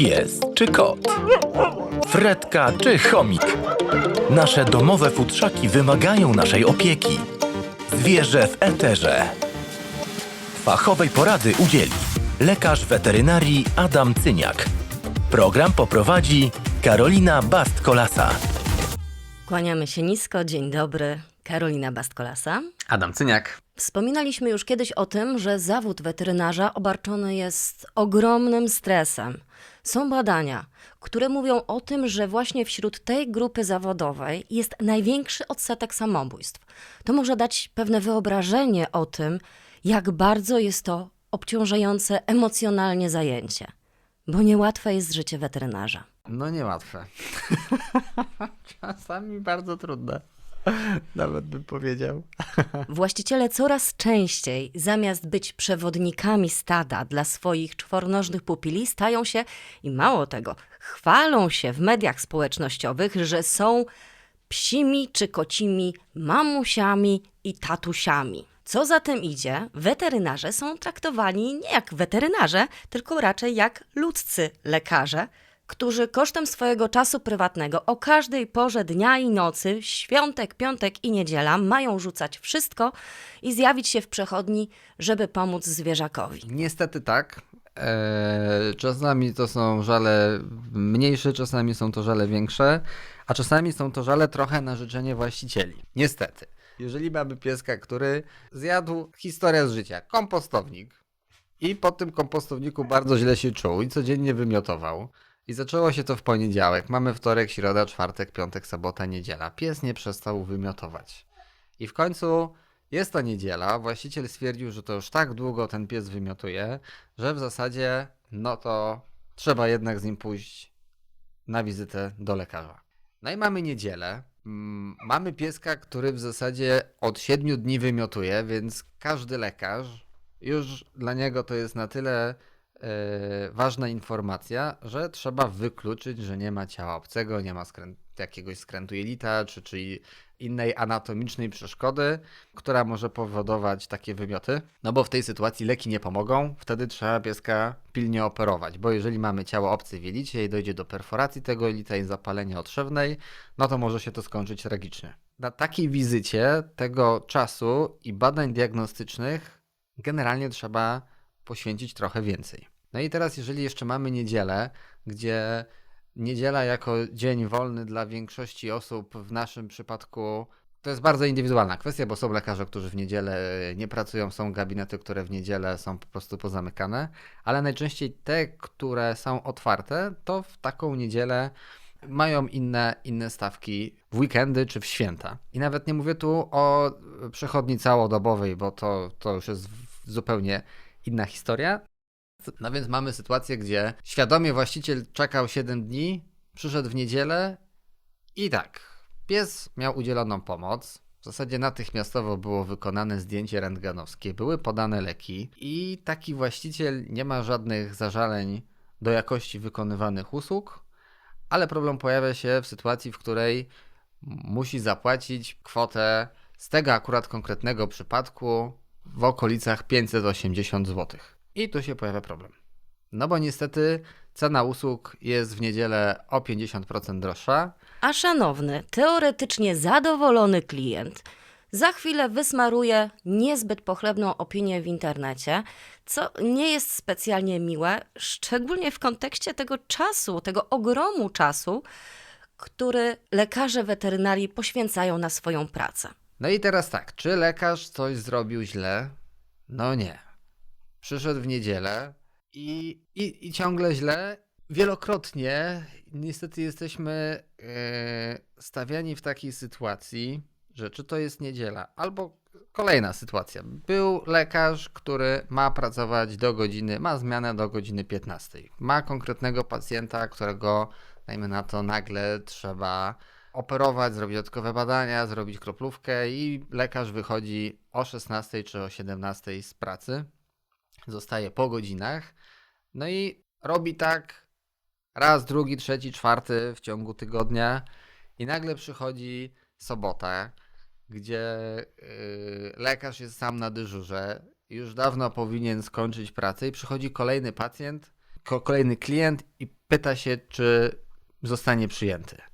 Pies czy kot? Fredka czy chomik? Nasze domowe futrzaki wymagają naszej opieki. Zwierzę w eterze. Fachowej porady udzieli lekarz weterynarii Adam Cyniak. Program poprowadzi Karolina Bast-Kolasa. Kłaniamy się nisko, dzień dobry. Karolina Bastkolasa. Adam Cyniak. Wspominaliśmy już kiedyś o tym, że zawód weterynarza obarczony jest ogromnym stresem. Są badania, które mówią o tym, że właśnie wśród tej grupy zawodowej jest największy odsetek samobójstw. To może dać pewne wyobrażenie o tym, jak bardzo jest to obciążające emocjonalnie zajęcie, bo niełatwe jest życie weterynarza. No niełatwe. Czasami bardzo trudne. Nawet bym powiedział. Właściciele coraz częściej, zamiast być przewodnikami stada dla swoich czwornożnych pupili, stają się i mało tego, chwalą się w mediach społecznościowych, że są psimi czy kocimi mamusiami i tatusiami. Co za tym idzie, weterynarze są traktowani nie jak weterynarze, tylko raczej jak ludzcy lekarze, którzy kosztem swojego czasu prywatnego o każdej porze dnia i nocy, świątek, piątek i niedziela mają rzucać wszystko i zjawić się w przechodni, żeby pomóc zwierzakowi. Niestety tak. Eee, czasami to są żale mniejsze, czasami są to żale większe, a czasami są to żale trochę na życzenie właścicieli. Niestety. Jeżeli mamy pieska, który zjadł historia z życia, kompostownik i po tym kompostowniku bardzo źle się czuł i codziennie wymiotował, i zaczęło się to w poniedziałek. Mamy wtorek, środa, czwartek, piątek, sobota, niedziela. Pies nie przestał wymiotować. I w końcu jest to niedziela. Właściciel stwierdził, że to już tak długo ten pies wymiotuje, że w zasadzie no to trzeba jednak z nim pójść na wizytę do lekarza. No i mamy niedzielę. Mm, Mamy pieska, który w zasadzie od 7 dni wymiotuje, więc każdy lekarz już dla niego to jest na tyle ważna informacja, że trzeba wykluczyć, że nie ma ciała obcego, nie ma skrę- jakiegoś skrętu jelita, czy, czy innej anatomicznej przeszkody, która może powodować takie wymioty. No bo w tej sytuacji leki nie pomogą, wtedy trzeba pieska pilnie operować, bo jeżeli mamy ciało obce w jelicie i dojdzie do perforacji tego jelita i zapalenia otrzewnej, no to może się to skończyć tragicznie. Na takiej wizycie tego czasu i badań diagnostycznych generalnie trzeba poświęcić trochę więcej. No i teraz, jeżeli jeszcze mamy niedzielę, gdzie niedziela jako dzień wolny dla większości osób, w naszym przypadku to jest bardzo indywidualna kwestia, bo są lekarze, którzy w niedzielę nie pracują, są gabinety, które w niedzielę są po prostu pozamykane, ale najczęściej te, które są otwarte, to w taką niedzielę mają inne, inne stawki w weekendy czy w święta. I nawet nie mówię tu o przechodni całodobowej, bo to, to już jest zupełnie inna historia. No więc mamy sytuację, gdzie świadomie właściciel czekał 7 dni, przyszedł w niedzielę i tak, pies miał udzieloną pomoc. W zasadzie natychmiastowo było wykonane zdjęcie rentgenowskie, były podane leki i taki właściciel nie ma żadnych zażaleń do jakości wykonywanych usług, ale problem pojawia się w sytuacji, w której musi zapłacić kwotę z tego akurat konkretnego przypadku w okolicach 580 zł. I tu się pojawia problem. No bo niestety cena usług jest w niedzielę o 50% droższa, A szanowny, teoretycznie zadowolony klient za chwilę wysmaruje niezbyt pochlebną opinię w internecie, co nie jest specjalnie miłe, szczególnie w kontekście tego czasu, tego ogromu czasu, który lekarze weterynarii poświęcają na swoją pracę. No i teraz tak, czy lekarz coś zrobił źle? No nie. Przyszedł w niedzielę i, i, i ciągle źle. Wielokrotnie niestety jesteśmy e, stawiani w takiej sytuacji, że czy to jest niedziela, albo kolejna sytuacja. Był lekarz, który ma pracować do godziny, ma zmianę do godziny 15. Ma konkretnego pacjenta, którego, dajmy na to, nagle trzeba operować, zrobić dodatkowe badania, zrobić kroplówkę i lekarz wychodzi o 16 czy o 17 z pracy. Zostaje po godzinach. No i robi tak raz, drugi, trzeci, czwarty w ciągu tygodnia i nagle przychodzi sobota, gdzie yy, lekarz jest sam na dyżurze, już dawno powinien skończyć pracę i przychodzi kolejny pacjent, ko- kolejny klient i pyta się, czy zostanie przyjęty.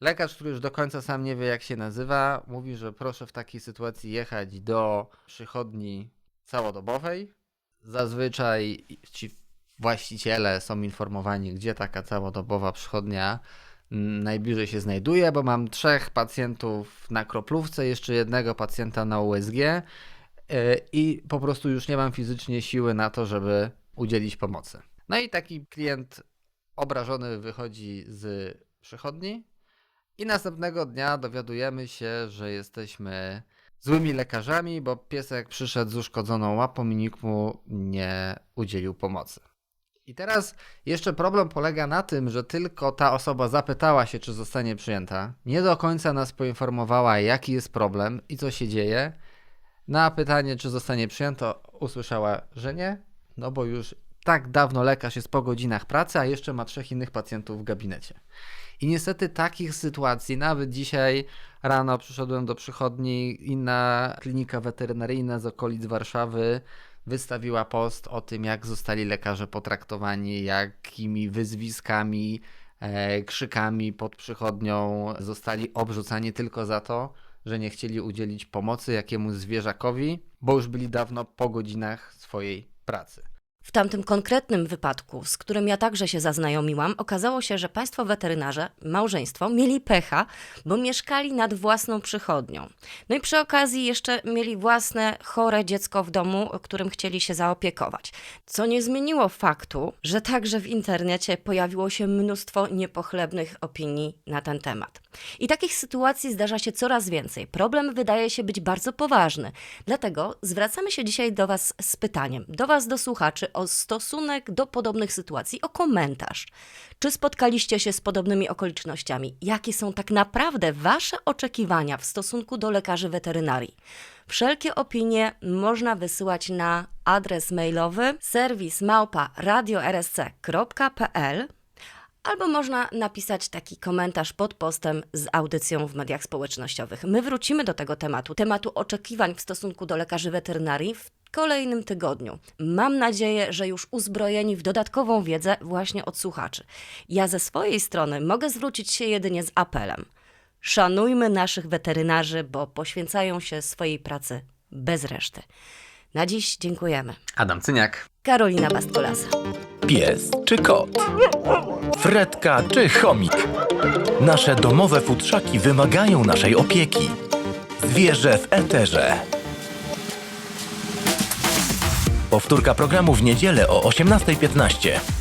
Lekarz, który już do końca sam nie wie, jak się nazywa, mówi, że proszę w takiej sytuacji jechać do przychodni całodobowej. Zazwyczaj ci właściciele są informowani, gdzie taka całodobowa przychodnia najbliżej się znajduje, bo mam trzech pacjentów na kroplówce, jeszcze jednego pacjenta na USG yy, i po prostu już nie mam fizycznie siły na to, żeby udzielić pomocy. No i taki klient obrażony wychodzi z przychodni i następnego dnia dowiadujemy się, że jesteśmy złymi lekarzami, bo piesek przyszedł z uszkodzoną łapą i nikt mu nie udzielił pomocy. I teraz jeszcze problem polega na tym, że tylko ta osoba zapytała się, czy zostanie przyjęta, nie do końca nas poinformowała, jaki jest problem i co się dzieje. Na pytanie, czy zostanie przyjęta, usłyszała, że nie, no bo już tak dawno lekarz jest po godzinach pracy, a jeszcze ma trzech innych pacjentów w gabinecie. I niestety takich sytuacji, nawet dzisiaj rano przyszedłem do przychodni, inna klinika weterynaryjna z okolic Warszawy wystawiła post o tym, jak zostali lekarze potraktowani, jakimi wyzwiskami, e, krzykami pod przychodnią zostali obrzucani tylko za to, że nie chcieli udzielić pomocy jakiemuś zwierzakowi, bo już byli dawno po godzinach swojej pracy. W tamtym konkretnym wypadku, z którym ja także się zaznajomiłam, okazało się, że państwo weterynarze, małżeństwo, mieli pecha, bo mieszkali nad własną przychodnią. No i przy okazji jeszcze mieli własne chore dziecko w domu, którym chcieli się zaopiekować. Co nie zmieniło faktu, że także w internecie pojawiło się mnóstwo niepochlebnych opinii na ten temat. I takich sytuacji zdarza się coraz więcej. Problem wydaje się być bardzo poważny. Dlatego zwracamy się dzisiaj do Was z pytaniem, do Was, do słuchaczy, o stosunek do podobnych sytuacji, o komentarz. Czy spotkaliście się z podobnymi okolicznościami? Jakie są tak naprawdę Wasze oczekiwania w stosunku do lekarzy weterynarii? Wszelkie opinie można wysyłać na adres mailowy serwis małpa radio.rsc.pl Albo można napisać taki komentarz pod postem z audycją w mediach społecznościowych. My wrócimy do tego tematu, tematu oczekiwań w stosunku do lekarzy weterynarii w kolejnym tygodniu. Mam nadzieję, że już uzbrojeni w dodatkową wiedzę właśnie od słuchaczy. Ja ze swojej strony mogę zwrócić się jedynie z apelem. Szanujmy naszych weterynarzy, bo poświęcają się swojej pracy bez reszty. Na dziś dziękujemy. Adam Cyniak. Karolina Bastkolasa. Pies czy kot? Fredka czy chomik? Nasze domowe futrzaki wymagają naszej opieki. Zwierzę w eterze. Powtórka programu w niedzielę o 18.15.